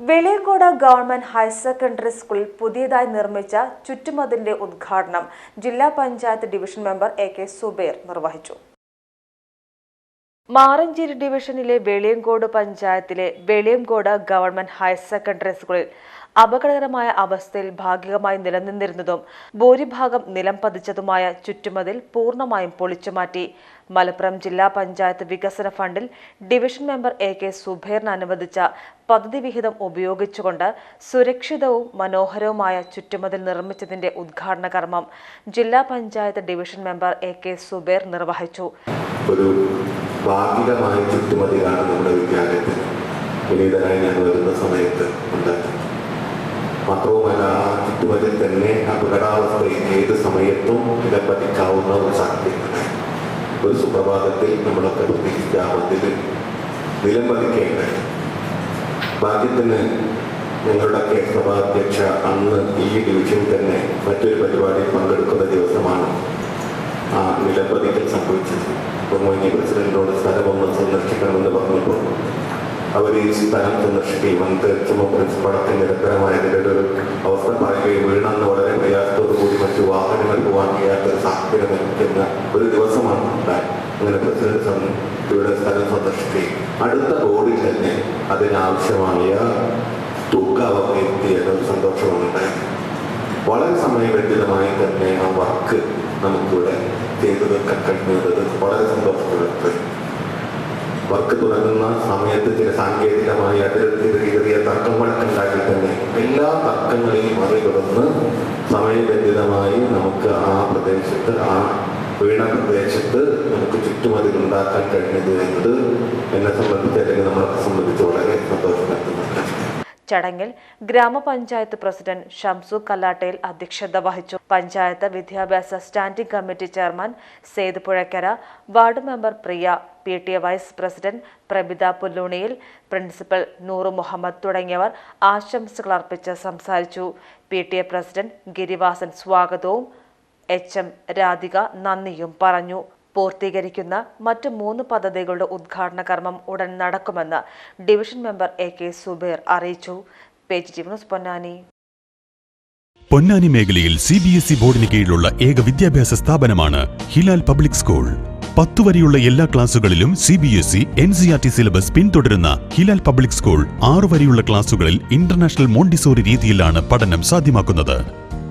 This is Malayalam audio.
വെളിയങ്കോട് ഗവൺമെന്റ് ഹയർ സെക്കൻഡറി സ്കൂളിൽ പുതിയതായി നിർമ്മിച്ച ചുറ്റുമതിലിന്റെ ഉദ്ഘാടനം ജില്ലാ panchayat division member A K Zubair നിർവഹിച്ചു. മാറഞ്ചേരി ഡിവിഷനിലെ വെളിയങ്കോട് പഞ്ചായത്തിലെ വെളിയങ്കോട് ഗവൺമെന്റ് ഹയർ സെക്കൻഡറി സ്കൂളിൽ അപകടകരമായ അവസ്ഥയിൽ ഭാഗികമായി നിലനിന്നിരുന്നതും ഭൂരിഭാഗം നിലം പതിച്ചതുമായ ചുറ്റുമതിൽ പൂർണമായും പൊളിച്ചുമാറ്റി മലപ്പുറം ജില്ലാ പഞ്ചായത്ത് വികസന ഫണ്ടിൽ ഡിവിഷൻ മെമ്പർ എ കെ സുബൈറിന് അനുവദിച്ച പദ്ധതി വിഹിതം ഉപയോഗിച്ചുകൊണ്ട് സുരക്ഷിതവും മനോഹരവുമായ ചുറ്റുമതിൽ നിർമ്മിച്ചതിന്റെ ഉദ്ഘാടന കർമ്മം ജില്ലാ panchayat division member A K Zubair നിർവഹിച്ചു. ഒരു ഭാഗികമായ ചുറ്റുമതിലാണ് നമ്മുടെ വിദ്യാലയത്തിൽ. വരുന്ന സമയത്ത് ഉണ്ടാക്കി മാത്രവുമല്ല ചുറ്റുമതിൽ തന്നെ അപകടാവസ്ഥയിൽ ഏത് സമയത്തും ഇടപതിക്കാവുന്ന ഒരു സാധ്യതയുണ്ട് ഒരു സുപ്രഭാതത്തിൽ നമ്മളൊക്കെ പ്രതീക്ഷിച്ച ആ നിലം പതിക്കേണ്ട ഭാഗ്യത്തിന് ഞങ്ങളുടെയൊക്കെ സഭാധ്യക്ഷ അന്ന് ഈ ഡിവിഷനിൽ തന്നെ മറ്റൊരു പരിപാടിയിൽ പങ്കെടുക്കുന്ന ദിവസമാണ് ആ നിലപതിക്കൽ സംഭവിച്ചത്. ബഹുമാന്യ പ്രസിഡന്റിനോട് സ്ഥലമൊന്ന് പറഞ്ഞപ്പോൾ അവർ ഈ സന്ദർശിക്കുകയും അന്ന് ചുമ നിരന്തരമായ നിരന്തരമായതിന്റെ ഒരു അവസ്ഥ പറയുകയും വീണെന്ന് വളരെ പ്രയാസത്തോടു കൂടി മറ്റു വാഹനങ്ങൾ പോകാൻ കഴിയാത്തൊരു സാഹചര്യം ലഭിക്കുന്ന ഒരു ദിവസമാണ് ഉണ്ടായത്. അങ്ങനെ പ്രസിഡന്റ് ഇവിടെ സ്ഥലം സന്ദർശിക്കുകയും അടുത്ത ബോർഡിൽ തന്നെ അതിനാവശ്യമായ തുക അവർക്ക് എത്തിയത് ഒരു സന്തോഷമാണ് ഉണ്ടായത്. വളരെ സമയബന്ധിതമായി തന്നെ ആ വർക്ക് നമുക്കിവിടെ ചെയ്തു തീർക്കാൻ കഴിഞ്ഞത് വളരെ സന്തോഷത്തോടെ. വർക്ക് തുടങ്ങുന്ന സമയത്ത് ചില സാങ്കേതികമായ അതിർത്തി ചെറിയ തർക്കങ്ങളൊക്കെ ഉണ്ടാക്കി തന്നെ എല്ലാ തർക്കങ്ങളെയും മറികടന്ന് സമയബന്ധിതമായി നമുക്ക് ആ പ്രദേശത്ത് ആ വീണ പ്രദേശത്ത് നമുക്ക് ചുറ്റുമതിൽ ഉണ്ടാക്കാൻ കഴിഞ്ഞത് എന്നത് എന്നെ സംബന്ധിച്ച് അല്ലെങ്കിൽ നമ്മളെ സംബന്ധിച്ച് വളരെ സന്തോഷം. ചടങ്ങിൽ ഗ്രാമപഞ്ചായത്ത് പ്രസിഡന്റ് ഷംസു കല്ലാട്ടയിൽ അധ്യക്ഷത വഹിച്ചു. പഞ്ചായത്ത് വിദ്യാഭ്യാസ standing committee chairman Seth Puzhakkara ward member Priya P T A vice president Prabitha Pulluniyil principal Nooru Muhammad തുടങ്ങിയവർ ആശംസകൾ അർപ്പിച്ച് സംസാരിച്ചു. P T A president Girivasan സ്വാഗതവും എച്ച് എം രാധിക നന്ദിയും പറഞ്ഞു. പൂർത്തീകരിക്കുന്ന മറ്റ് മൂന്ന് പദ്ധതികളുടെ ഉദ്ഘാടന കർമ്മം ഉടൻ നടക്കുമെന്ന് division member A K Zubair അറിയിച്ചു. പേജ് പൊന്നാനി. പൊന്നാനി മേഖലയിൽ സി ബി എസ് ഇ ബോർഡിന് കീഴിലുള്ള ഏക വിദ്യാഭ്യാസ സ്ഥാപനമാണ് ഹിലാൽ പബ്ലിക് സ്കൂൾ. പത്തു വരെയുള്ള എല്ലാ ക്ലാസുകളിലും C B S E N C R T syllabus പിന്തുടരുന്ന ഹിലാൽ പബ്ലിക് സ്കൂൾ ആറു വരെയുള്ള ക്ലാസുകളിൽ ഇന്റർനാഷണൽ മോണ്ടിസോറി രീതിയിലാണ് പഠനം സാധ്യമാക്കുന്നത്.